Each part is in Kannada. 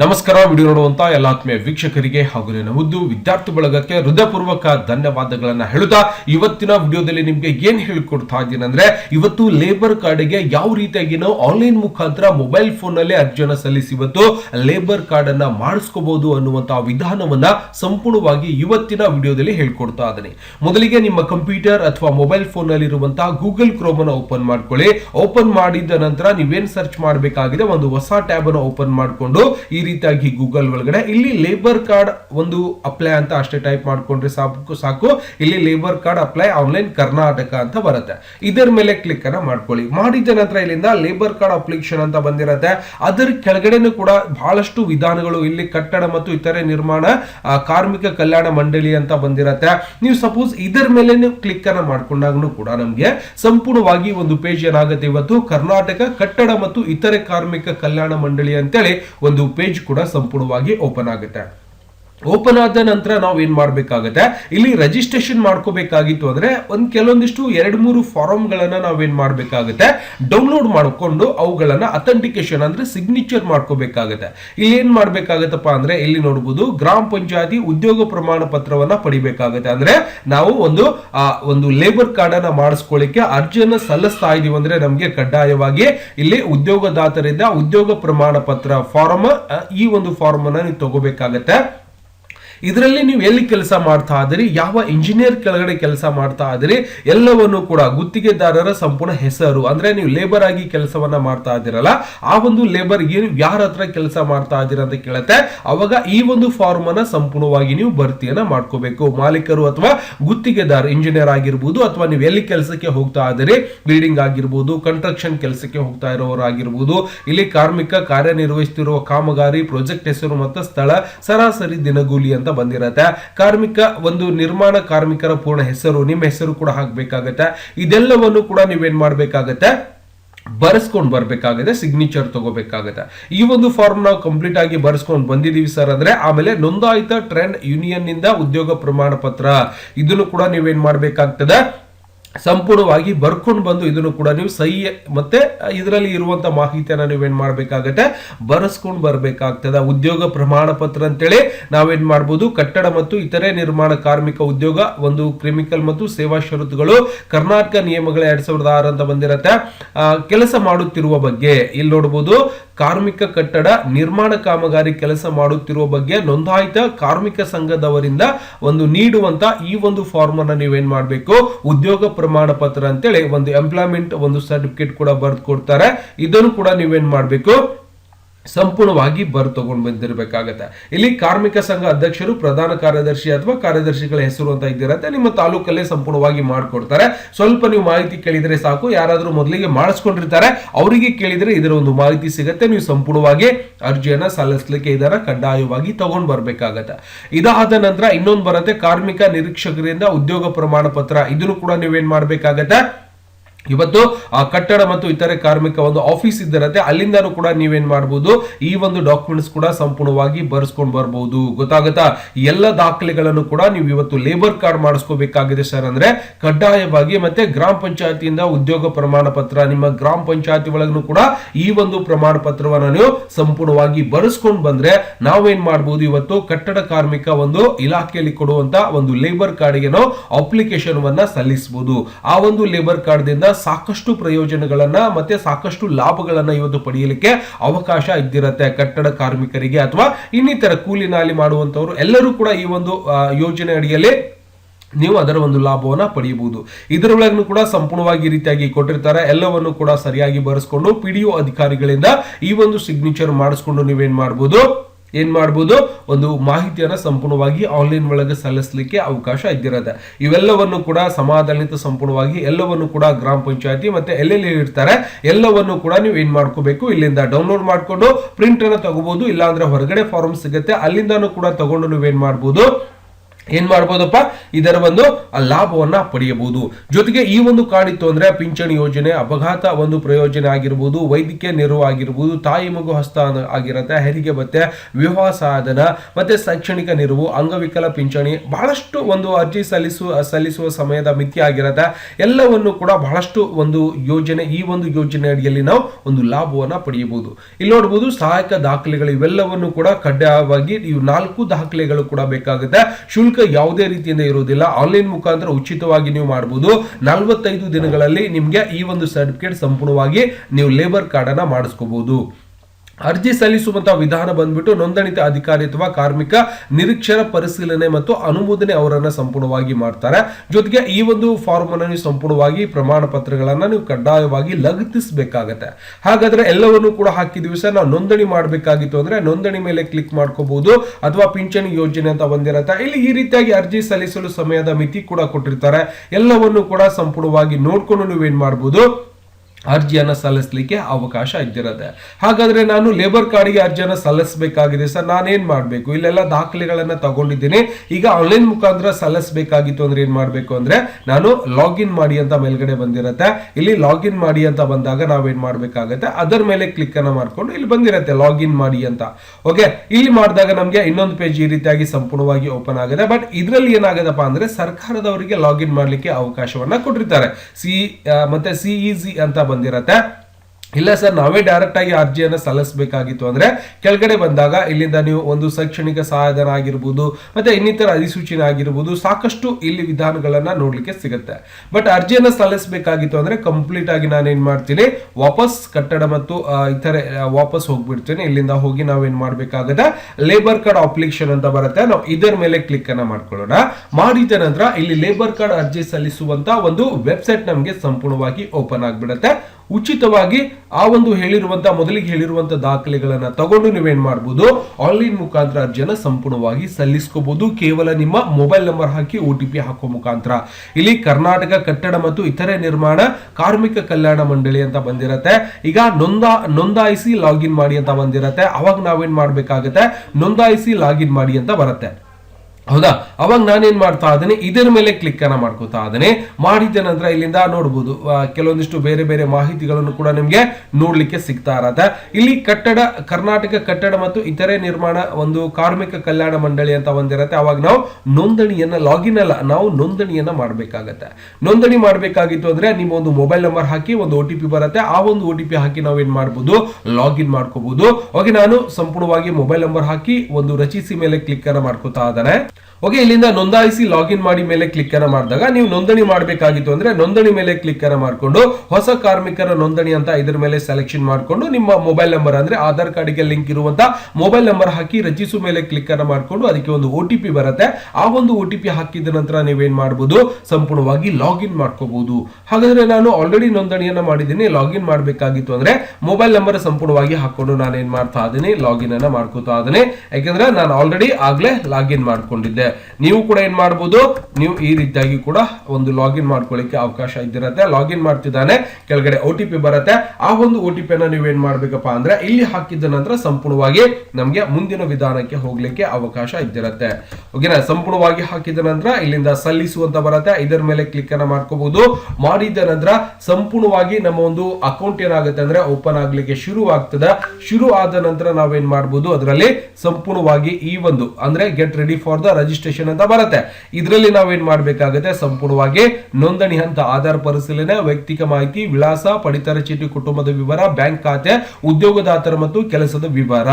ನಮಸ್ಕಾರ, ವಿಡಿಯೋ ನೋಡುವಂತ ಎಲ್ಲ ಆತ್ಮೀಯ ವೀಕ್ಷಕರಿಗೆ ಹಾಗೂ ನನ್ನ ಮುದ್ದು ವಿದ್ಯಾರ್ಥಿ ಬಳಗಕ್ಕೆ ಹೃದಯಪೂರ್ವಕ ಧನ್ಯವಾದಗಳನ್ನ ಹೇಳುತ್ತಾ, ಇವತ್ತಿನ ವಿಡಿಯೋದಲ್ಲಿ ನಿಮ್ಗೆ ಏನ್ ಹೇಳ್ಕೊಡ್ತಾ ಇದ್ದೀನಿ ಅಂದ್ರೆ, ಇವತ್ತು ಲೇಬರ್ ಕಾರ್ಡ್ಗೆ ಯಾವ ರೀತಿಯಾಗಿ ನಾವು ಆನ್ಲೈನ್ ಮುಖಾಂತರ ಮೊಬೈಲ್ ಫೋನ್ನಲ್ಲಿ ಅರ್ಜಿಯನ್ನು ಸಲ್ಲಿಸಿ ಇವತ್ತು ಲೇಬರ್ ಕಾರ್ಡ್ ಅನ್ನ ಮಾಡಿಸ್ಕೋಬಹುದು ಅನ್ನುವಂತ ವಿಧಾನವನ್ನ ಸಂಪೂರ್ಣವಾಗಿ ಇವತ್ತಿನ ವಿಡಿಯೋದಲ್ಲಿ ಹೇಳ್ಕೊಡ್ತಾ ಇದ್ದೀನಿ. ಮೊದಲಿಗೆ ನಿಮ್ಮ ಕಂಪ್ಯೂಟರ್ ಅಥವಾ ಮೊಬೈಲ್ ಫೋನ್ನಲ್ಲಿ ಇರುವಂತಹ ಗೂಗಲ್ ಕ್ರೋಮ್ ಅನ್ನು ಓಪನ್ ಮಾಡ್ಕೊಳ್ಳಿ. ಓಪನ್ ಮಾಡಿದ ನಂತರ ನೀವೇನ್ ಸರ್ಚ್ ಮಾಡಬೇಕಾಗಿದೆ, ಒಂದು ಹೊಸ ಟ್ಯಾಬ್ ಅನ್ನು ಓಪನ್ ಮಾಡಿಕೊಂಡು ರೀತಿಯಾಗಿ ಗೂಗಲ್ ಒಳಗಡೆ. ಇಲ್ಲಿ ಲೇಬರ್ ಕಾರ್ಡ್ ಒಂದು ಅಪ್ಲೈ ಅಂತ ಅಷ್ಟೇ ಟೈಪ್ ಮಾಡ್ಕೊಂಡ್ರೆ ಸಾಕು ಸಾಕು. ಇಲ್ಲಿ labour card apply online Karnataka ಅಂತ ಬರುತ್ತೆ. ಇದರ ಮೇಲೆ ಕ್ಲಿಕ್ ಅನ್ನ ಮಾಡ್ಕೊಳ್ಳಿ. ಮಾಡಿದ ನಂತರ ಇಲ್ಲಿಂದ ಲೇಬರ್ ಕಾರ್ಡ್ ಅಪ್ಲಿಕೇಶನ್ ಅಂತ ಬಂದಿರತ್ತೆ. ಅದರ ಕೆಳಗಡೆನೂ ಕೂಡ ಬಹಳಷ್ಟು ವಿಧಾನಗಳು ಇಲ್ಲಿ ಕಟ್ಟಡ ಮತ್ತು ಇತರೆ ನಿರ್ಮಾಣ ಕಾರ್ಮಿಕ ಕಲ್ಯಾಣ ಮಂಡಳಿ ಅಂತ ಬಂದಿರತ್ತೆ. ನೀವು ಸಪೋಸ್ ಇದರ ಮೇಲೆ ಕ್ಲಿಕ್ ಅನ್ನ ಮಾಡ್ಕೊಂಡಾಗ್ನು ಕೂಡ ನಮಗೆ ಸಂಪೂರ್ಣವಾಗಿ ಒಂದು ಪೇಜ್ ಏನಾಗುತ್ತೆ ಇವತ್ತು? ಕರ್ನಾಟಕ ಕಟ್ಟಡ ಮತ್ತು ಇತರೆ ಕಾರ್ಮಿಕ ಕಲ್ಯಾಣ ಮಂಡಳಿ ಅಂತೇಳಿ ಒಂದು ಪೇಜ್ ಕೂಡ ಸಂಪೂರ್ಣವಾಗಿ ಓಪನ್ ಆಗುತ್ತೆ. ಓಪನ್ ಆದ ನಂತರ ನಾವು ಏನ್ ಮಾಡ್ಬೇಕಾಗತ್ತೆ? ಇಲ್ಲಿ ರಿಜಿಸ್ಟ್ರೇಷನ್ ಮಾಡ್ಕೋಬೇಕಾಗಿತ್ತು ಅಂದ್ರೆ ಒಂದ್ ಕೆಲವೊಂದಿಷ್ಟು ಎರಡ್ ಮೂರು ಫಾರಂ ಗಳನ್ನ ನಾವೇನ್ ಮಾಡ್ಬೇಕಾಗತ್ತೆ? ಡೌನ್ಲೋಡ್ ಮಾಡ್ಕೊಂಡು ಅವುಗಳನ್ನ ಅಥೆಂಟಿಕೇಶನ್ ಅಂದ್ರೆ ಸಿಗ್ನೇಚರ್ ಮಾಡ್ಕೋಬೇಕಾಗತ್ತೆ. ಇಲ್ಲಿ ಏನ್ ಮಾಡ್ಬೇಕಾಗತ್ತಪ್ಪ ಅಂದ್ರೆ ಇಲ್ಲಿ ನೋಡಬಹುದು ಗ್ರಾಮ ಪಂಚಾಯತಿ ಉದ್ಯೋಗ ಪ್ರಮಾಣ ಪತ್ರವನ್ನ ಪಡಿಬೇಕಾಗತ್ತೆ. ಅಂದ್ರೆ ನಾವು ಒಂದು ಒಂದು ಲೇಬರ್ ಕಾರ್ಡ್ ಅನ್ನ ಮಾಡಿಸ್ಕೊಳ್ಳಿಕ್ಕೆ ಅರ್ಜಿಯನ್ನ ಸಲ್ಲಿಸ್ತಾ ಇದೀವಿ ಅಂದ್ರೆ ನಮ್ಗೆ ಕಡ್ಡಾಯವಾಗಿ ಇಲ್ಲಿ ಉದ್ಯೋಗದಾತರಿಂದ ಉದ್ಯೋಗ ಪ್ರಮಾಣ ಪತ್ರ ಫಾರಂ ಈ ಒಂದು ಫಾರ್ಮ್ ಅನ್ನ ನೀವು ತಗೋಬೇಕಾಗತ್ತೆ. ಇದರಲ್ಲಿ ನೀವು ಎಲ್ಲಿ ಕೆಲಸ ಮಾಡ್ತಾ ಇದ್ದೀರಿ? ಯಾವ ಇಂಜಿನಿಯರ್ ಕೆಳಗಡೆ ಕೆಲಸ ಮಾಡ್ತಾ ಇದ್ದೀರಿ? ಎಲ್ಲವನ್ನು ಕೂಡ ಗುತ್ತಿಗೆದಾರರ ಸಂಪೂರ್ಣ ಹೆಸರು. ಅಂದ್ರೆ ನೀವು ಲೇಬರ್ ಆಗಿ ಕೆಲಸವನ್ನ ಮಾಡ್ತಾ ಇದ್ದೀರಲ್ಲ, ಆ ಒಂದು ಲೇಬರ್ ಏನು ಯಾರ ಹತ್ರ ಕೆಲಸ ಮಾಡ್ತಾ ಇದ್ದೀರಾ ಅಂತ ಕೇಳುತ್ತೆ. ಅವಾಗ ಈ ಒಂದು ಫಾರ್ಮ್ ಅನ್ನ ಸಂಪೂರ್ಣವಾಗಿ ನೀವು ಭರ್ತಿಯನ್ನ ಮಾಡ್ಕೋಬೇಕು. ಮಾಲೀಕರು ಅಥವಾ ಗುತ್ತಿಗೆದಾರ ಇಂಜಿನಿಯರ್ ಆಗಿರ್ಬೋದು, ಅಥವಾ ನೀವು ಎಲ್ಲಿ ಕೆಲಸಕ್ಕೆ ಹೋಗ್ತಾ ಇದ್ದೀರಿ? ಬಿಲ್ಡಿಂಗ್ ಆಗಿರ್ಬೋದು ಕನ್ಸ್ಟ್ರಕ್ಷನ್ ಕೆಲಸಕ್ಕೆ ಹೋಗ್ತಾ ಇರೋರು ಆಗಿರ್ಬೋದು ಇಲ್ಲಿ ಕಾರ್ಮಿಕ ಕಾರ್ಯನಿರ್ವಹಿಸುತ್ತಿರುವ ಕಾಮಗಾರಿ ಪ್ರಾಜೆಕ್ಟ್ ಹೆಸರು ಮತ್ತು ಸ್ಥಳ ಸರಾಸರಿ ದಿನಗೂಲಿ ಅಂತ ಬಂದಿರತ್ತೆ. ಕಾರ್ಮಿಕ, ಒಂದು ನಿರ್ಮಾಣ ಕಾರ್ಮಿಕರ ಪೂರ್ಣ ಹೆಸರು, ನಿಮ್ಮ ಹೆಸರು ಕೂಡ ಹಾಕ್ಬೇಕಾಗತ್ತೆ. ಇದೆಲ್ಲವನ್ನು ಕೂಡ ನೀವೇನ್ ಮಾಡ್ಬೇಕಾಗತ್ತೆ? ಬರೆಸ್ಕೊಂಡು ಬರ್ಬೇಕಾಗತ್ತೆ ಸಿಗ್ನೇಚರ್ ತಗೋಬೇಕಾಗುತ್ತೆ. ಈ ಒಂದು ಫಾರ್ಮ್ ನಾವು ಕಂಪ್ಲೀಟ್ ಆಗಿ ಬರೆಸ್ಕೊಂಡು ಬಂದಿದೀವಿ ಸರ್ ಅಂದ್ರೆ, ಆಮೇಲೆ ನೋಂದಾಯಿತ ಟ್ರೆಂಡ್ ಯೂನಿಯನ್ನಿಂದ ಉದ್ಯೋಗ ಪ್ರಮಾಣ ಪತ್ರ ಇದನ್ನು ಕೂಡ ನೀವೇನ್ ಮಾಡ್ಬೇಕಾಗ್ತದೆ? ಸಂಪೂರ್ಣವಾಗಿ ಬರ್ಕೊಂಡು ಬಂದು ಇದನ್ನು ಕೂಡ ನೀವು ಸಹಿ ಮತ್ತೆ ಇದರಲ್ಲಿ ಇರುವಂತ ಮಾಹಿತಿಯನ್ನು ನೀವೇನ್ ಮಾಡಬೇಕಾಗತ್ತೆ? ಬರೆಸ್ಕೊಂಡು ಬರಬೇಕಾಗ್ತದೆ. ಉದ್ಯೋಗ ಪ್ರಮಾಣ ಪತ್ರ ಅಂತೇಳಿ ನಾವೇನ್ ಮಾಡ್ಬೋದು? ಕಟ್ಟಡ ಮತ್ತು ಇತರೆ ನಿರ್ಮಾಣ ಕಾರ್ಮಿಕ ಉದ್ಯೋಗ, ಒಂದು ಕ್ರಿಮಿಕಲ್ ಮತ್ತು ಸೇವಾ ಷರತ್ತುಗಳು, ಕರ್ನಾಟಕ ನಿಯಮಗಳ ಎರಡ್ ಸಾವಿರದ ಆರು ಅಂತ ಬಂದಿರತ್ತೆ ಕೆಲಸ ಮಾಡುತ್ತಿರುವ ಬಗ್ಗೆ ಇಲ್ಲಿ ನೋಡಬಹುದು ಕಾರ್ಮಿಕ ಕಟ್ಟಡ ನಿರ್ಮಾಣ ಕಾಮಗಾರಿ ಕೆಲಸ ಮಾಡುತ್ತಿರುವ ಬಗ್ಗೆ ನೋಂದಾಯಿತ ಕಾರ್ಮಿಕ ಸಂಘದವರಿಂದ ಒಂದು ನೀಡುವಂತ ಈ ಒಂದು ಫಾರ್ಮ್ ಅನ್ನ ನೀವೇನ್ ಮಾಡಬೇಕು? ಉದ್ಯೋಗ ಪ್ರಮಾಣ ಪತ್ರ ಅಂತೇಳಿ ಒಂದು ಎಂಪ್ಲಾಯ್ಮೆಂಟ್ ಒಂದು ಸರ್ಟಿಫಿಕೇಟ್ ಕೂಡ ಬರ್ದು ಕೊಡ್ತಾರೆ. ಇದನ್ನು ಕೂಡ ನೀವೇನ್ ಮಾಡ್ಬೇಕು? ಸಂಪೂರ್ಣವಾಗಿ ಬರ್ ತಗೊಂಡು ಬಂದಿರಬೇಕಾಗತ್ತೆ. ಇಲ್ಲಿ ಕಾರ್ಮಿಕ ಸಂಘ ಅಧ್ಯಕ್ಷರು, ಪ್ರಧಾನ ಕಾರ್ಯದರ್ಶಿ ಅಥವಾ ಕಾರ್ಯದರ್ಶಿಗಳ ಹೆಸರು ಅಂತ ಇದ್ದಿರತ್ತೆ. ನಿಮ್ಮ ತಾಲೂಕಲ್ಲೇ ಸಂಪೂರ್ಣವಾಗಿ ಮಾಡಿಕೊಡ್ತಾರೆ. ಸ್ವಲ್ಪ ನೀವು ಮಾಹಿತಿ ಕೇಳಿದ್ರೆ ಸಾಕು. ಯಾರಾದರೂ ಮೊದಲಿಗೆ ಮಾಡಿಸ್ಕೊಂಡಿರ್ತಾರೆ. ಅವರಿಗೆ ಕೇಳಿದರೆ ಇದರ ಒಂದು ಮಾಹಿತಿ ಸಿಗುತ್ತೆ. ನೀವು ಸಂಪೂರ್ಣವಾಗಿ ಅರ್ಜಿಯನ್ನು ಸಲ್ಲಿಸಲಿಕ್ಕೆ ಇದರ ಕಡ್ಡಾಯವಾಗಿ ತಗೊಂಡು ಬರಬೇಕಾಗತ್ತೆ. ಇದಾದ ನಂತರ ಇನ್ನೊಂದು ಬರುತ್ತೆ. ಕಾರ್ಮಿಕ ನಿರೀಕ್ಷಕರಿಂದ ಉದ್ಯೋಗ ಪ್ರಮಾಣ ಪತ್ರ. ಇದನ್ನು ಕೂಡ ನೀವೇನು ಮಾಡ್ಬೇಕಾಗತ್ತೆ? ಇವತ್ತು, ಆ, ಕಟ್ಟಡ ಮತ್ತು ಇತರೆ ಕಾರ್ಮಿಕ ಒಂದು ಆಫೀಸ್ ಇದ್ದಿರತ್ತೆ. ಅಲ್ಲಿಂದನೂ ಕೂಡ ನೀವೇನ್ ಮಾಡಬಹುದು ಈ ಒಂದು ಡಾಕ್ಯುಮೆಂಟ್ಸ್ ಕೂಡ ಸಂಪೂರ್ಣವಾಗಿ ಬರ್ಸ್ಕೊಂಡು ಬರಬಹುದು ಗೊತ್ತಾಗುತ್ತಾ? ಎಲ್ಲ ದಾಖಲೆಗಳನ್ನು ಕೂಡ ನೀವು ಇವತ್ತು ಲೇಬರ್ ಕಾರ್ಡ್ ಮಾಡಿಸ್ಕೋಬೇಕಾಗಿದೆ ಸರ್ ಅಂದ್ರೆ, ಕಡ್ಡಾಯವಾಗಿ ಮತ್ತೆ ಗ್ರಾಮ ಪಂಚಾಯತಿಯಿಂದ ಉದ್ಯೋಗ ಪ್ರಮಾಣ ಪತ್ರ, ನಿಮ್ಮ ಗ್ರಾಮ ಪಂಚಾಯತಿ ಒಳಗೂ ಕೂಡ ಈ ಒಂದು ಪ್ರಮಾಣ ಪತ್ರವನ್ನು ನೀವು ಸಂಪೂರ್ಣವಾಗಿ ಬರ್ಸ್ಕೊಂಡು ಬಂದ್ರೆ ನಾವೇನ್ ಮಾಡಬಹುದು ಇವತ್ತು, ಕಟ್ಟಡ ಕಾರ್ಮಿಕ ಒಂದು ಇಲಾಖೆಯಲ್ಲಿ ಕೊಡುವಂತ ಒಂದು ಲೇಬರ್ ಕಾರ್ಡ್ಗೆ ನಾವು ಅಪ್ಲಿಕೇಶನ್ ಸಲ್ಲಿಸಬಹುದು ಆ ಒಂದು ಲೇಬರ್ ಕಾರ್ಡ್ ದಿಂದ ಸಾಕಷ್ಟು ಪ್ರಯೋಜನಗಳನ್ನ ಮತ್ತೆ ಸಾಕಷ್ಟು ಲಾಭಗಳನ್ನ ಇವತ್ತು ಪಡೆಯಲಿಕ್ಕೆ ಅವಕಾಶ ಇದ್ದಿರತ್ತೆ ಕಟ್ಟಡ ಕಾರ್ಮಿಕರಿಗೆ ಅಥವಾ ಇನ್ನಿತರ ಕೂಲಿ ನಾಲಿ ಮಾಡುವಂತವರು ಎಲ್ಲರೂ ಕೂಡ ಈ ಒಂದು ಯೋಜನೆ ಅಡಿಯಲ್ಲಿ ನೀವು ಅದರ ಒಂದು ಲಾಭವನ್ನ ಪಡೆಯಬಹುದು. ಇದರೊಳಗೂ ಕೂಡ ಸಂಪೂರ್ಣವಾಗಿ ರೀತಿಯಾಗಿ ಕೊಟ್ಟಿರ್ತಾರೆ. ಎಲ್ಲವನ್ನು ಕೂಡ ಸರಿಯಾಗಿ ಬರೆಸ್ಕೊಂಡು ಪಿ ಅಧಿಕಾರಿಗಳಿಂದ ಈ ಒಂದು ಸಿಗ್ನೇಚರ್ ಮಾಡಿಸ್ಕೊಂಡು ನೀವೇನ್ ಮಾಡ್ಬೋದು? ಏನ್ ಮಾಡ್ಬೋದು? ಒಂದು ಮಾಹಿತಿಯನ್ನ ಸಂಪೂರ್ಣವಾಗಿ ಆನ್ಲೈನ್ ಒಳಗೆ ಸಲ್ಲಿಸಲಿಕ್ಕೆ ಅವಕಾಶ ಇದ್ದಿರುತ್ತೆ. ಇವೆಲ್ಲವನ್ನು ಕೂಡ ಸಮಾಧಾನಿತ ಸಂಪೂರ್ಣವಾಗಿ ಎಲ್ಲವನ್ನು ಕೂಡ ಗ್ರಾಮ ಪಂಚಾಯತಿ ಮತ್ತೆ ಎಲ್ಲೆಲ್ಲಿ ಇರ್ತಾರೆ ಎಲ್ಲವನ್ನು ಕೂಡ ನೀವು ಏನ್ ಮಾಡ್ಕೋಬೇಕು? ಇಲ್ಲಿಂದ ಡೌನ್ಲೋಡ್ ಮಾಡಿಕೊಂಡು ಪ್ರಿಂಟ್ ಅನ್ನ ತಗೋಬಹುದು ಇಲ್ಲಾಂದ್ರೆ ಹೊರಗಡೆ ಫಾರ್ಮ್ ಸಿಗುತ್ತೆ. ಅಲ್ಲಿಂದಾನು ಕೂಡ ತಗೊಂಡು ನೀವೇನ್ ಮಾಡ್ಬೋದು? ಏನ್ ಮಾಡ್ಬೋದಪ್ಪ? ಇದರ ಒಂದು ಲಾಭವನ್ನ ಪಡೆಯಬಹುದು. ಜೊತೆಗೆ ಈ ಒಂದು ಕಾರ್ಡ್ ಇತ್ತು ಅಂದ್ರೆ ಪಿಂಚಣಿ ಯೋಜನೆ, ಅಪಘಾತ ಒಂದು ಪ್ರಯೋಜನ ಆಗಿರ್ಬೋದು, ವೈದ್ಯಕೀಯ ನೆರವು ಆಗಿರ್ಬೋದು, ತಾಯಿ ಮಗು ಹಸ್ತ ಆಗಿರತ್ತೆ, ಹೆರಿಗೆ ಮತ್ತೆ ವಿವಾಹ ಸಾಧನ, ಮತ್ತೆ ಶೈಕ್ಷಣಿಕ ನೆರವು, ಅಂಗವಿಕಲ ಪಿಂಚಣಿ, ಬಹಳಷ್ಟು ಒಂದು ಅರ್ಜಿ ಸಲ್ಲಿಸುವ ಸಲ್ಲಿಸುವ ಸಮಯದ ಮಿತಿ ಆಗಿರತ್ತೆ. ಎಲ್ಲವನ್ನು ಕೂಡ ಬಹಳಷ್ಟು ಒಂದು ಯೋಜನೆ, ಈ ಒಂದು ಯೋಜನೆ ಅಡಿಯಲ್ಲಿ ನಾವು ಒಂದು ಲಾಭವನ್ನ ಪಡೆಯಬಹುದು. ಇಲ್ಲಿ ನೋಡಬಹುದು ಸಹಾಯಕ ದಾಖಲೆಗಳು ಇವೆಲ್ಲವನ್ನು ಕೂಡ ಕಡ್ಡಾಯವಾಗಿ ಇವು ನಾಲ್ಕು ದಾಖಲೆಗಳು ಕೂಡ ಬೇಕಾಗುತ್ತೆ. ಶುಲ್ಕ ಯಾವುದೇ ರೀತಿಯಿಂದ ಇರುವುದಿಲ್ಲ. ಆನ್ಲೈನ್ ಮುಖಾಂತರ ಉಚಿತವಾಗಿ ನೀವು ಮಾಡಬಹುದು ನಲವತ್ತೈದು ದಿನಗಳಲ್ಲಿ ನಿಮಗೆ ಈ ಒಂದು ಸರ್ಟಿಫಿಕೇಟ್ ಸಂಪೂರ್ಣವಾಗಿ ನೀವು ಲೇಬರ್ ಕಾರ್ಡ್ ಅನ್ನ ಮಾಡಿಸ್ಕೋಬಹುದು ಅರ್ಜಿ ಸಲ್ಲಿಸುವಂತಹ ವಿಧಾನ ಬಂದ್ಬಿಟ್ಟು ನೋಂದಣಿತ ಅಧಿಕಾರಿ ಅಥವಾ ಕಾರ್ಮಿಕ ನಿರೀಕ್ಷರ ಪರಿಶೀಲನೆ ಮತ್ತು ಅನುಮೋದನೆ ಅವರನ್ನ ಸಂಪೂರ್ಣವಾಗಿ ಮಾಡ್ತಾರೆ. ಜೊತೆಗೆ ಈ ಒಂದು ಫಾರ್ಮ್ ಅನ್ನು ನೀವು ಸಂಪೂರ್ಣವಾಗಿ ಪ್ರಮಾಣ ಪತ್ರಗಳನ್ನ ನೀವು ಕಡ್ಡಾಯವಾಗಿ ಲಗತ್ತಿಸಬೇಕಾಗತ್ತೆ. ಹಾಗಾದ್ರೆ ಎಲ್ಲವನ್ನು ಕೂಡ ಹಾಕಿದ್ವಿ ಸರ್. ನಾವು ನೋಂದಣಿ ಮಾಡಬೇಕಾಗಿತ್ತು ಅಂದ್ರೆ ನೋಂದಣಿ ಮೇಲೆ ಕ್ಲಿಕ್ ಮಾಡ್ಕೋಬಹುದು ಅಥವಾ ಪಿಂಚಣಿ ಯೋಜನೆ ಅಂತ ಬಂದಿರತ್ತೆ ಇಲ್ಲಿ ಈ ರೀತಿಯಾಗಿ ಅರ್ಜಿ ಸಲ್ಲಿಸಲು ಸಮಯದ ಮಿತಿ ಕೂಡ ಕೊಟ್ಟಿರ್ತಾರೆ. ಎಲ್ಲವನ್ನು ಕೂಡ ಸಂಪೂರ್ಣವಾಗಿ ನೋಡ್ಕೊಂಡು ನೀವೇನ್ ಮಾಡ್ಬೋದು ಅರ್ಜಿಯನ್ನು ಸಲ್ಲಿಸಲಿಕ್ಕೆ ಅವಕಾಶ ಇದ್ದಿರುತ್ತೆ. ಹಾಗಾದ್ರೆ ನಾನು ಲೇಬರ್ ಕಾರ್ಡ್ಗೆ ಅರ್ಜಿಯನ್ನು ಸಲ್ಲಿಸಬೇಕಾಗಿದೆ ಸರ್. ನಾನೇನು ಮಾಡಬೇಕು? ಇಲ್ಲೆಲ್ಲ ದಾಖಲೆಗಳನ್ನು ತಗೊಂಡಿದ್ದೀನಿ. ಈಗ ಆನ್ಲೈನ್ ಮುಖಾಂತರ ಸಲ್ಲಿಸಬೇಕಾಗಿತ್ತು ಅಂದ್ರೆ ಏನು ಮಾಡಬೇಕು ಅಂದರೆ ನಾನು ಲಾಗಿನ್ ಮಾಡಿ ಅಂತ ಮೇಲ್ಗಡೆ ಬಂದಿರುತ್ತೆ. ಇಲ್ಲಿ ಲಾಗಿನ್ ಮಾಡಿ ಅಂತ ಬಂದಾಗ ನಾವೇನು ಮಾಡಬೇಕಾಗುತ್ತೆ? ಅದರ ಮೇಲೆ ಕ್ಲಿಕ್ಕನ್ನು ಮಾಡಿಕೊಂಡು ಇಲ್ಲಿ ಬಂದಿರುತ್ತೆ ಲಾಗಿನ್ ಮಾಡಿ ಅಂತ. ಓಕೆ ಇಲ್ಲಿ ಮಾಡಿದಾಗ ನಮಗೆ ಇನ್ನೊಂದು ಪೇಜ್ ಈ ರೀತಿಯಾಗಿ ಸಂಪೂರ್ಣವಾಗಿ ಓಪನ್ ಆಗಿದೆ ಬಟ್ ಇದರಲ್ಲಿ ಏನಾಗದಪ್ಪ ಅಂದ್ರೆ ಸರ್ಕಾರದವರಿಗೆ ಲಾಗಿನ್ ಮಾಡಲಿಕ್ಕೆ ಅವಕಾಶವನ್ನು ಕೊಟ್ಟಿರ್ತಾರೆ. ಸಿ ಮತ್ತೆ ಸಿ ಅಂತ ಬಂದಿರತ್ತೆ. ಇಲ್ಲ ಸರ್, ನಾವೇ ಡೈರೆಕ್ಟ್ ಆಗಿ ಅರ್ಜಿಯನ್ನು ಸಲ್ಲಿಸಬೇಕಾಗಿತ್ತು ಅಂದ್ರೆ ಕೆಳಗಡೆ ಬಂದಾಗ ಇಲ್ಲಿಂದ ನೀವು ಒಂದು ಶೈಕ್ಷಣಿಕ ಸಹಾಯಧನ ಆಗಿರ್ಬೋದು, ಮತ್ತೆ ಇನ್ನಿತರ ಅಧಿಸೂಚನೆ ಆಗಿರ್ಬೋದು, ಸಾಕಷ್ಟು ಇಲ್ಲಿ ವಿಧಾನಗಳನ್ನ ನೋಡ್ಲಿಕ್ಕೆ ಸಿಗುತ್ತೆ. ಬಟ್ ಅರ್ಜಿಯನ್ನು ಸಲ್ಲಿಸಬೇಕಾಗಿತ್ತು ಅಂದ್ರೆ ಕಂಪ್ಲೀಟ್ ಆಗಿ ನಾನು ಏನ್ ಮಾಡ್ತೀನಿ, ವಾಪಸ್ ಕಟ್ಟಡ ಮತ್ತು ಇತರ ವಾಪಸ್ ಹೋಗ್ಬಿಡ್ತೀನಿ. ಇಲ್ಲಿಂದ ಹೋಗಿ ನಾವೇನ್ ಮಾಡ್ಬೇಕಾಗತ್ತೆ ಲೇಬರ್ ಕಾರ್ಡ್ ಅಪ್ಲಿಕೇಶನ್ ಅಂತ ಬರುತ್ತೆ. ನಾವು ಇದರ ಮೇಲೆ ಕ್ಲಿಕ್ ಅನ್ನ ಮಾಡ್ಕೊಳ್ಳೋಣ. ಮಾಡಿದ ನಂತರ ಇಲ್ಲಿ ಲೇಬರ್ ಕಾರ್ಡ್ ಅರ್ಜಿ ಸಲ್ಲಿಸುವಂತ ಒಂದು ವೆಬ್ಸೈಟ್ ನಮಗೆ ಸಂಪೂರ್ಣವಾಗಿ ಓಪನ್ ಆಗ್ಬಿಡುತ್ತೆ. ಉಚಿತವಾಗಿ ಆ ಒಂದು ಹೇಳಿರುವಂತ, ಮೊದಲಿಗೆ ಹೇಳಿರುವಂತ ದಾಖಲೆಗಳನ್ನ ತಗೊಂಡು ನೀವೇನ್ ಮಾಡಬಹುದು ಆನ್ಲೈನ್ ಮುಖಾಂತರ ಅರ್ಜಿಯನ್ನ ಸಂಪೂರ್ಣವಾಗಿ ಸಲ್ಲಿಸ್ಕೋಬಹುದು ಕೇವಲ ನಿಮ್ಮ ಮೊಬೈಲ್ ನಂಬರ್ ಹಾಕಿ ಒ ಟಿ ಪಿ ಹಾಕೋ ಮುಖಾಂತರ. ಇಲ್ಲಿ ಕರ್ನಾಟಕ ಕಟ್ಟಡ ಮತ್ತು ಇತರೆ ನಿರ್ಮಾಣ, ಕಾರ್ಮಿಕ ಕಲ್ಯಾಣ ಮಂಡಳಿ ಅಂತ ಬಂದಿರತ್ತೆ. ಈಗ ನೊಂದ, ನೋಂದಾಯಿಸಿ ಲಾಗಿನ್ ಮಾಡಿ ಅಂತ ಬಂದಿರತ್ತೆ. ಅವಾಗ ನಾವೇನ್ ಮಾಡ್ಬೇಕಾಗತ್ತೆ? ನೋಂದಾಯಿಸಿ ಲಾಗಿನ್ ಮಾಡಿ ಅಂತ ಬರುತ್ತೆ. ಹೌದಾ? ಅವಾಗ ನಾನೇನ್ ಮಾಡ್ತಾ ಇದ್ದೇನೆ, ಇದರ ಮೇಲೆ ಕ್ಲಿಕ್ ಅನ್ನ ಮಾಡ್ಕೋತಾ ಇದ್ದೇನೆ. ಮಾಡಿದ ನಂತರ ಇಲ್ಲಿಂದ ನೋಡಬಹುದು ಕೆಲವೊಂದಿಷ್ಟು ಬೇರೆ ಬೇರೆ ಮಾಹಿತಿಗಳನ್ನು ಕೂಡ ನಿಮಗೆ ನೋಡ್ಲಿಕ್ಕೆ ಸಿಗ್ತಾ ಇರತ್ತೆ. ಇಲ್ಲಿ ಕಟ್ಟಡ, ಕರ್ನಾಟಕ ಕಟ್ಟಡ ಮತ್ತು ಇತರೆ ನಿರ್ಮಾಣ, ಒಂದು ಕಾರ್ಮಿಕ ಕಲ್ಯಾಣ ಮಂಡಳಿ ಅಂತ ಒಂದಿರತ್ತೆ. ಅವಾಗ ನಾವು ನೋಂದಣಿಯನ್ನ ಲಾಗಿನ್ ಅಲ್ಲ, ನಾವು ನೋಂದಣಿಯನ್ನ ಮಾಡಬೇಕಾಗತ್ತೆ. ನೋಂದಣಿ ಮಾಡಬೇಕಾಗಿತ್ತು ಅಂದ್ರೆ ನಿಮ್ಮ ಒಂದು ಮೊಬೈಲ್ ನಂಬರ್ ಹಾಕಿ, ಒಂದು ಒ ಟಿ ಪಿ ಬರುತ್ತೆ. ಆ ಒಂದು ಒ ಟಿ ಪಿ ಹಾಕಿ ನಾವು ಏನ್ ಮಾಡ್ಬೋದು? ಲಾಗಿನ್ ಮಾಡ್ಕೋಬಹುದು ಓಕೆ ನಾನು ಸಂಪೂರ್ಣವಾಗಿ ಮೊಬೈಲ್ ನಂಬರ್ ಹಾಕಿ, ಒಂದು ರಚಿಸಿ ಮೇಲೆ ಕ್ಲಿಕ್ ಅನ್ನ ಮಾಡ್ಕೋತಾ ಇದ್ದಾನೆ. ಓಕೆ, ಇಲ್ಲಿಂದ ನೋಂದಾಯಿಸಿ ಲಾಗಿನ್ ಮಾಡಿ ಮೇಲೆ ಕ್ಲಿಕ್ ಅನ್ನ ಮಾಡಿದಾಗ ನೀವು ನೋಂದಣಿ ಮಾಡಬೇಕಾಗಿತ್ತು ಅಂದ್ರೆ ನೋಂದಣಿ ಮೇಲೆ ಕ್ಲಿಕ್ ಅನ್ನ ಮಾಡಿಕೊಂಡು ಹೊಸ ಕಾರ್ಮಿಕರ ನೋಂದಣಿ ಅಂತ ಇದರ ಮೇಲೆ ಸೆಲೆಕ್ಷನ್ ಮಾಡಿಕೊಂಡು ನಿಮ್ಮ ಮೊಬೈಲ್ ನಂಬರ್ ಅಂದ್ರೆ ಆಧಾರ್ ಕಾರ್ಡ್ಗೆ ಲಿಂಕ್ ಇರುವಂತ ಮೊಬೈಲ್ ನಂಬರ್ ಹಾಕಿ ರಚಿಸು ಮೇಲೆ ಕ್ಲಿಕ್ ಅನ್ನ ಮಾಡಿಕೊಂಡು ಅದಕ್ಕೆ ಒಂದು ಒ ಟಿ ಪಿ ಬರುತ್ತೆ. ಆ ಒಂದು ಒ ಟಿ ಪಿ ಹಾಕಿದ ನಂತರ ನೀವೇನ್ ಮಾಡಬಹುದು ಸಂಪೂರ್ಣವಾಗಿ ಲಾಗಿನ್ ಮಾಡ್ಕೋಬಹುದು ಹಾಗಾದ್ರೆ ನಾನು ಆಲ್ರೆಡಿ ನೋಂದಣಿಯನ್ನ ಮಾಡಿದ್ದೀನಿ, ಲಾಗಿನ್ ಮಾಡಬೇಕಾಗಿತ್ತು ಅಂದ್ರೆ ಮೊಬೈಲ್ ನಂಬರ್ ಸಂಪೂರ್ಣವಾಗಿ ಹಾಕೊಂಡು ನಾನು ಏನ್ ಮಾಡ್ತಾ ಇದ್ದೀನಿ ಲಾಗಿನ್ ಅನ್ನ ಮಾಡ್ಕೋತಾ ಇದ್ದೀನಿ. ಯಾಕಂದ್ರೆ ನಾನು ಆಲ್ರೆಡಿ ಆಗ್ಲೇ ಲಾಗಿನ್ ಮಾಡ್ಕೊಂಡಿದ್ದೆ. ನೀವು ಕೂಡ ಏನ್ ಮಾಡ್ಬೋದು? ನೀವು ಈ ರೀತಿಯಾಗಿ ಕೂಡ ಒಂದು ಲಾಗಿನ್ ಮಾಡ್ಕೊಳ್ಳಿಕ್ಕೆ ಅವಕಾಶ ಇದ್ದಿರತ್ತೆ. ಲಾಗಿನ್ ಮಾಡ್ತಿದ್ದಾನೆ, ಕೆಳಗಡೆ ಒ ಟಿ ಪಿ ಬರುತ್ತೆ. ಆ ಒಂದು ಒ ಟಿ ಪಿಯನ್ನು ನೀವೇನ್ ಮಾಡ್ಬೇಕಪ್ಪ ಅಂದ್ರೆ ಇಲ್ಲಿ ಹಾಕಿದ ನಂತರ ಸಂಪೂರ್ಣವಾಗಿ ನಮ್ಗೆ ಮುಂದಿನ ವಿಧಾನಕ್ಕೆ ಹೋಗ್ಲಿಕ್ಕೆ ಅವಕಾಶ ಇದ್ದಿರತ್ತೆ. ಓಕೆನಾ ಸಂಪೂರ್ಣವಾಗಿ ಹಾಕಿದ ನಂತರ ಇಲ್ಲಿಂದ ಸಲ್ಲಿಸುವಂತ ಬರುತ್ತೆ. ಇದರ ಮೇಲೆ ಕ್ಲಿಕ್ ಅನ್ನ ಮಾಡ್ಕೋಬಹುದು. ಮಾಡಿದ ನಂತರ ಸಂಪೂರ್ಣವಾಗಿ ನಮ್ಮ ಒಂದು ಅಕೌಂಟ್ ಏನಾಗುತ್ತೆ ಅಂದ್ರೆ ಓಪನ್ ಆಗ್ಲಿಕ್ಕೆ ಶುರು ಆಗ್ತದೆ ಶುರು ಆದ ನಂತರ ನಾವೇನ್ ಮಾಡ್ಬೋದು? ಅದರಲ್ಲಿ ಸಂಪೂರ್ಣವಾಗಿ ಈ ಒಂದು ಅಂದ್ರೆ get ready for the registration ಅಂತ ಬರುತ್ತೆ. ಇದರಲ್ಲಿ ನಾವೇನ್ ಮಾಡಬೇಕಾಗುತ್ತೆ? ಸಂಪೂರ್ಣವಾಗಿ ನೋಂದಣಿ ಹಂತ ಆಧಾರ್ ಪರಿಶೀಲನೆ, ವೈಯಕ್ತಿಕ ಮಾಹಿತಿ, ವಿಳಾಸ, ಪಡಿತರ ಚೀಟಿ, ಕುಟುಂಬದ ವಿವರ, ಬ್ಯಾಂಕ್ ಖಾತೆ, ಉದ್ಯೋಗದಾತರ ಮತ್ತು ಕೆಲಸದ ವಿವರ.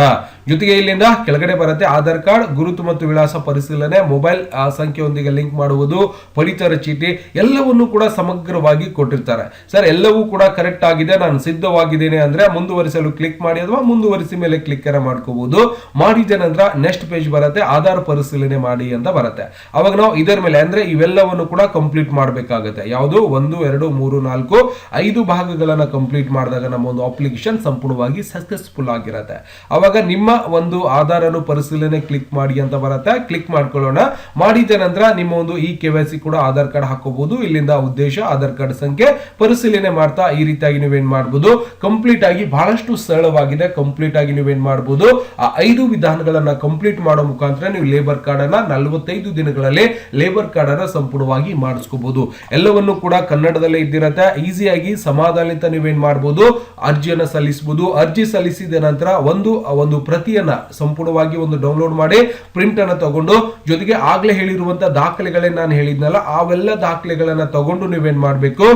ಜೊತೆಗೆ ಇಲ್ಲಿಂದ ಕೆಳಗಡೆ ಬರುತ್ತೆ ಆಧಾರ್ ಕಾರ್ಡ್, ಗುರುತು ಮತ್ತು ವಿಳಾಸ ಪರಿಶೀಲನೆ, ಮೊಬೈಲ್ ಸಂಖ್ಯೆಯೊಂದಿಗೆ ಲಿಂಕ್ ಮಾಡುವುದು, ಪಡಿತರ ಚೀಟಿ, ಎಲ್ಲವನ್ನು ಕೂಡ ಸಮಗ್ರವಾಗಿ ಕೊಟ್ಟಿರ್ತಾರೆ. ಸರ್, ಎಲ್ಲವೂ ಕೂಡ ಕರೆಕ್ಟ್ ಆಗಿದೆ, ನಾನು ಸಿದ್ಧವಾಗಿದ್ದೇನೆ ಅಂದ್ರೆ ಮುಂದುವರಿಸಲು ಕ್ಲಿಕ್ ಮಾಡಿ ಅಥವಾ ಮುಂದುವರಿಸಿ ಮೇಲೆ ಕ್ಲಿಕ್ ಮಾಡ್ಕೋಬಹುದು ಮಾಡಿದ ನಂತರ ನೆಕ್ಸ್ಟ್ ಪೇಜ್ ಬರುತ್ತೆ, ಆಧಾರ್ ಪರಿಶೀಲನೆ ಮಾಡಿ. ಅಂತ ಬರುತ್ತೆ. ಅವಾಗ ನಾವು ಇದರ ಮೇಲೆ ಅಂದ್ರೆ ಇವೆಲ್ಲವನ್ನು ಕೂಡ ಕಂಪ್ಲೀಟ್ ಮಾಡಬೇಕಾಗುತ್ತೆ. ಯಾವುದು? ಒಂದು, ಎರಡು, ಮೂರು, ನಾಲ್ಕು, ಐದು ಭಾಗಗಳನ್ನ ಕಂಪ್ಲೀಟ್ ಮಾಡಿದಾಗ ನಮ್ಮ ಒಂದು ಅಪ್ಲಿಕೇಶನ್ ಸಂಪೂರ್ಣವಾಗಿ ಸಕ್ಸಸ್ಫುಲ್ ಆಗಿರುತ್ತೆ. ಅವಾಗ ನಿಮ್ಮ ಒಂದು ಆಧಾರನು ಪರಿಶೀಲನೆ ಕ್ಲಿಕ್ ಮಾಡಿ ಅಂತ ಬರುತ್ತೆ. ಕ್ಲಿಕ್ ಮಾಡ್ಕೊಳ್ಳೋಣ. ಮಾಡಿದ ನಂತರ ನಿಮ್ಮ ಒಂದು ಈ ಕೆ ವೈ ಸಿ ಕೂಡ ಆಧಾರ್ ಕಾರ್ಡ್ ಹಾಕೋಬಹುದು. ಇಲ್ಲಿಂದ ಉದ್ದೇಶ ಆಧಾರ್ ಕಾರ್ಡ್ ಸಂಖ್ಯೆ ಪರಿಶೀಲನೆ ಮಾಡ್ತಾ ಈ ರೀತಿಯಾಗಿ ನೀವೇನ್ ಮಾಡಬಹುದು ಕಂಪ್ಲೀಟ್ ಆಗಿ ಬಹಳಷ್ಟು ಸರಳವಾಗಿದೆ. ಕಂಪ್ಲೀಟ್ ಆಗಿ ನೀವೇನ್ ಮಾಡಬಹುದು ಆ ಐದು ವಿಧಾನಗಳನ್ನ ಕಂಪ್ಲೀಟ್ ಮಾಡೋ ಮುಖಾಂತರ ನೀವು ಲೇಬರ್ ಕಾರ್ಡ್ ಅನ್ನ ನಲವತ್ತೈದು ದಿನಗಳಲ್ಲಿ ಲೇಬರ್ ಕಾರ್ಡ್ ಅನ್ನ ಸಂಪೂರ್ಣವಾಗಿ ಮಾಡಿಸ್ಕೋಬಹುದು. ಎಲ್ಲವನ್ನು ಕೂಡ ಕನ್ನಡದಲ್ಲೇ ಇದ್ದಿರತ್ತೆ. ಈಸಿಯಾಗಿ ಸಮಾಧಾನಿತ ನೀವೇನ್ ಮಾಡಬಹುದು ಅರ್ಜಿಯನ್ನು ಸಲ್ಲಿಸಬಹುದು ಅರ್ಜಿ ಸಲ್ಲಿಸಿದ ನಂತರ ಒಂದು ಒಂದು ಪ್ರತಿಯನ್ನ ಸಂಪೂರ್ಣವಾಗಿ ಒಂದು ಡೌನ್ಲೋಡ್ ಮಾಡಿ ಪ್ರಿಂಟ್ ಅನ್ನು ತಗೊಂಡು, ಜೊತೆಗೆ ಆಗ್ಲೇ ಹೇಳಿರುವಂತಹ ದಾಖಲೆಗಳೇ ನಾನು ಹೇಳಿದ್ನಲ್ಲ, ಅವೆಲ್ಲ ದಾಖಲೆಗಳನ್ನ ತಗೊಂಡು ನೀವೇನ್ ಮಾಡಬೇಕು?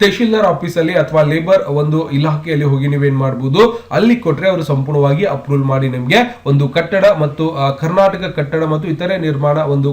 ತಹಶೀಲ್ದಾರ್ ಆಫೀಸಲ್ಲಿ ಅಥವಾ ಲೇಬರ್ ಒಂದು ಇಲಾಖೆಯಲ್ಲಿ ಹೋಗಿ ನೀವೇನ್ ಮಾಡಬಹುದು ಅಲ್ಲಿ ಕೊಟ್ರೆ ಅವರು ಸಂಪೂರ್ಣವಾಗಿ ಅಪ್ರೂವಲ್ ಮಾಡಿ ನಿಮಗೆ ಒಂದು ಕಟ್ಟಡ ಮತ್ತು ಕರ್ನಾಟಕ ಕಟ್ಟಡ ಮತ್ತು ಇತರೆ ನಿರ್ಮಾಣ ಒಂದು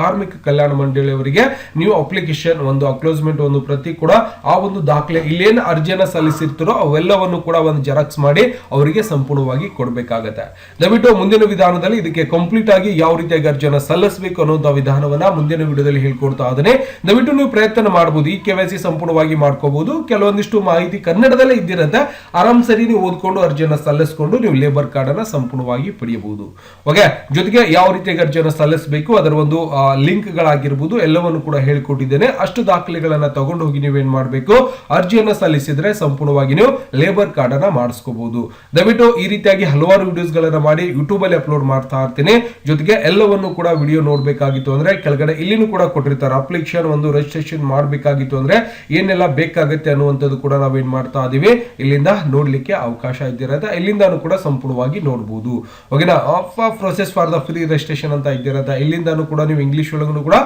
ಕಾರ್ಮಿಕ ಕಲ್ಯಾಣ ಮಂಡಳಿಯವರಿಗೆ ನೀವು ಅಪ್ಲಿಕೇಶನ್ ಒಂದು, ಅಕ್ಲೋಸ್ಮೆಂಟ್ ಒಂದು ಪ್ರತಿ ಕೂಡ ಆ ಒಂದು ದಾಖಲೆ ಇಲ್ಲೇನು ಅರ್ಜಿಯನ್ನ ಸಲ್ಲಿಸಿರ್ತಾರೋ ಅವೆಲ್ಲವನ್ನು ಕೂಡ ಒಂದು ಜೆರಾಕ್ಸ್ ಮಾಡಿ ಅವರಿಗೆ ಸಂಪೂರ್ಣವಾಗಿ ಕೊಡಬೇಕಾಗತ್ತೆ. ದಯವಿಟ್ಟು ಮುಂದಿನ ವಿಧಾನದಲ್ಲಿ ಇದಕ್ಕೆ ಕಂಪ್ಲೀಟ್ ಆಗಿ ಯಾವ ರೀತಿಯಾಗಿ ಅರ್ಜಿಯನ್ನು ಸಲ್ಲಿಸಬೇಕು ಅನ್ನೋ ವಿಧಾನವನ್ನ ಮುಂದಿನ ವಿಡಿಯೋದಲ್ಲಿ ಹೇಳ್ಕೊಡ್ತಾ ಇದ್ದೇನೆ. ದಯವಿಟ್ಟು ನೀವು ಪ್ರಯತ್ನ ಮಾಡಬಹುದು ಈ ಕೆವೈಸಿ ಸಂಪೂರ್ಣವಾಗಿ ಮಾಡ್ಕೋಬಹುದು. ಕೆಲವೊಂದಿಷ್ಟು ಮಾಹಿತಿ ಕನ್ನಡದಲ್ಲೇ ಇದ್ದಿರುತ್ತೆ. ಆರಾಮ್ ಸರಿ ನೀವು ಓದ್ಕೊಂಡು ಅರ್ಜಿಯನ್ನ ಸಲ್ಲಿಸಿಕೊಂಡು ನೀವು ಲೇಬರ್ ಕಾರ್ಡ್ ಅನ್ನ ಸಂಪೂರ್ಣವಾಗಿ ಪಡೆಯಬಹುದು. ಓಕೆ ಜೊತೆಗೆ ಯಾವ ರೀತಿಯಾಗಿ ಅರ್ಜಿಯನ್ನು ಸಲ್ಲಿಸಬೇಕು, ಅದರ ಒಂದು ಲಿಂಕ್ ಗಳಾಗಿರ್ಬೋದು, ಎಲ್ಲವನ್ನು ಕೂಡ ಹೇಳ್ಕೊಟ್ಟಿದ್ದೇನೆ. ಅಷ್ಟು ದಾಖಲೆಗಳನ್ನ ತಗೊಂಡು ಹೋಗಿ ನೀವೇನ್ ಮಾಡಬೇಕು? ಅರ್ಜಿಯನ್ನ ಸಲ್ಲಿಸಿದ್ರೆ ಸಂಪೂರ್ಣವಾಗಿ ನೀವು ಲೇಬರ್ ಕಾರ್ಡ್ ಅನ್ನ ಮಾಡಿಸ್ಕೋಬಹುದು. ದಯವಿಟ್ಟು ಈ ರೀತಿಯಾಗಿ ಹಲವಾರು ವಿಡಿಯೋಸ್ ಗಳನ್ನ ಮಾಡಿ ಯೂಟ್ಯೂಬ್ ಅಲ್ಲಿ ಅಪ್ಲೋಡ್ ಮಾಡ್ತಾ ಇರ್ತೀನಿ. ಜೊತೆಗೆ ಎಲ್ಲವನ್ನು ಕೂಡ ವಿಡಿಯೋ ನೋಡ್ಬೇಕಾಗಿತ್ತು ಅಂದ್ರೆ, ಕೆಳಗಡೆ ಇಲ್ಲಿನೂ ಕೂಡ ಕೊಟ್ಟಿರ್ತಾರೆ. ಅಪ್ಲಿಕೇಶನ್ ಒಂದು ರಿಜಿಸ್ಟ್ರೇಷನ್ ಮಾಡಬೇಕಾಗಿತ್ತು ಅಂದ್ರೆ, ಏನೆಲ್ಲ ಬೇಕಾಗುತ್ತೆ ಅನ್ನುವಂಥದ್ದು ಕೂಡ ನಾವೇನ್ ಮಾಡ್ತಾ ಇದೀವಿ? ಇಲ್ಲಿಂದ ನೋಡ್ಲಿಕ್ಕೆ ಅವಕಾಶ ಇದ್ದಿರತ್ತೆ ಇಲ್ಲಿಂದಾನು ಕೂಡ ಸಂಪೂರ್ಣವಾಗಿ ನೋಡಬಹುದು ಓಕೆನಾ? Of of process for the free registration ಅಂತ ಇದ್ದಿರತ್ತೆ ಇಲ್ಲಿಂದಾನು ಕೂಡ ನೀವು ಇಂಗ್ಲಿಷ್ ಒಳಗೂ ಕೂಡ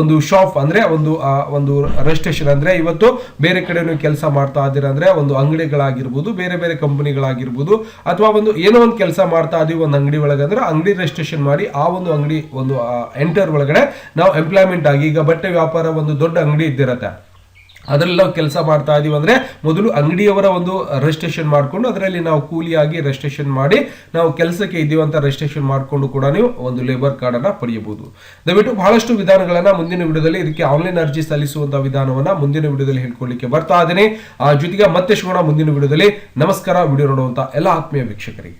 ಒಂದು ಶಾಪ್ ಅಂದ್ರೆ ಒಂದು ಒಂದು ರಿಜಿಸ್ಟ್ರೇಷನ್ ಅಂದ್ರೆ, ಇವತ್ತು ಬೇರೆ ಕಡೆ ನೀವು ಕೆಲಸ ಮಾಡ್ತಾ ಇದ್ದೀರಾ ಅಂದ್ರೆ ಒಂದು ಅಂಗಡಿಗಳಾಗಿರ್ಬೋದು, ಬೇರೆ ಬೇರೆ ಕಂಪನಿಗಳಾಗಿರ್ಬೋದು, ಅಥವಾ ಒಂದು ಏನೋ ಒಂದು ಕೆಲಸ ಮಾಡ್ತಾ ಇದೀವಿ ಒಂದು ಅಂಗಡಿ ಒಳಗೆ ಅಂದ್ರೆ, ಅಂಗಡಿ ರಿಜಿಸ್ಟ್ರೇಷನ್ ಮಾಡಿ ಆ ಒಂದು ಅಂಗಡಿ ಒಂದು ಎಂಟರ್ ಒಳಗಡೆ ನಾವು ಎಂಪ್ಲಾಯ್ಮೆಂಟ್ ಆಗಿ ಈಗ ಬಟ್ಟೆ ವ್ಯಾಪಾರ ಒಂದು ದೊಡ್ಡ ಅಂಗಡಿ ಇದ್ದಿರತ್ತೆ. ಅದರಲ್ಲಿ ನಾವು ಕೆಲಸ ಮಾಡ್ತಾ ಇದೀವಿ ಅಂದ್ರೆ ಮೊದಲು ಅಂಗಡಿಯವರ ಒಂದು ರಿಜಿಸ್ಟ್ರೇಷನ್ ಮಾಡಿಕೊಂಡು ಅದರಲ್ಲಿ ನಾವು ಕೂಲಿಯಾಗಿ ರಿಜಿಸ್ಟ್ರೇಷನ್ ಮಾಡಿ ನಾವು ಕೆಲಸಕ್ಕೆ ಇದ್ದೀವಿ ಅಂತ ರಿಜಿಸ್ಟ್ರೇಷನ್ ಮಾಡಿಕೊಂಡು ಕೂಡ ನೀವು ಒಂದು ಲೇಬರ್ ಕಾರ್ಡ್ ಅನ್ನ ಪಡೆಯಬಹುದು. ದಯವಿಟ್ಟು ಬಹಳಷ್ಟು ವಿಧಾನಗಳನ್ನ ಮುಂದಿನ ವಿಡಿಯೋದಲ್ಲಿ ಇದಕ್ಕೆ ಆನ್ಲೈನ್ ಅರ್ಜಿ ಸಲ್ಲಿಸುವಂತ ವಿಧಾನವನ್ನ ಮುಂದಿನ ವಿಡಿಯೋದಲ್ಲಿ ಹೇಳ್ಕೊಳ್ಳಿಕ್ಕೆ ಬರ್ತಾ ಇದ್ದೀನಿ. ಆ ಜೊತೆಗೆ ಮತ್ತೆ ಶೋಣ ಮುಂದಿನ ವಿಡಿಯೋದಲ್ಲಿ. ನಮಸ್ಕಾರ, ವಿಡಿಯೋ ನೋಡುವಂತ ಎಲ್ಲ ಆತ್ಮೀಯ ವೀಕ್ಷಕರಿಗೆ.